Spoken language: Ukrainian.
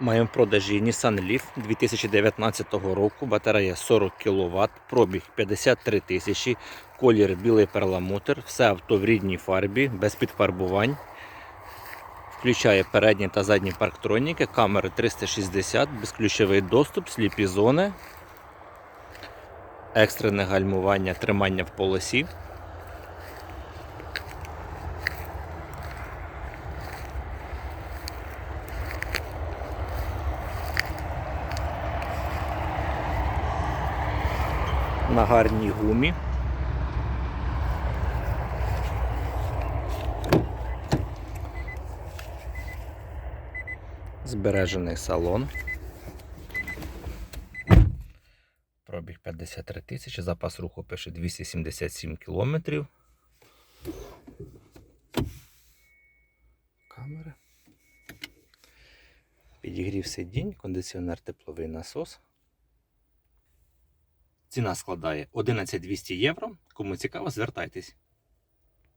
Маємо в продажі Nissan Leaf 2019 року. Батарея 40 кВт, пробіг 53 тисячі, колір білий перламутр, все авто в рідній фарбі, без підфарбувань. Включає передні та задні парктроніки, камери 360, безключовий доступ, сліпі зони, екстрене гальмування, тримання в полосі. На гарній гумі. Збережений салон. Пробіг 53 тисячі, запас руху пише 277 кілометрів. Камери. Підігрів сидінь, кондиціонер тепловий насос. Ціна складає 11200 євро. Кому цікаво, звертайтесь.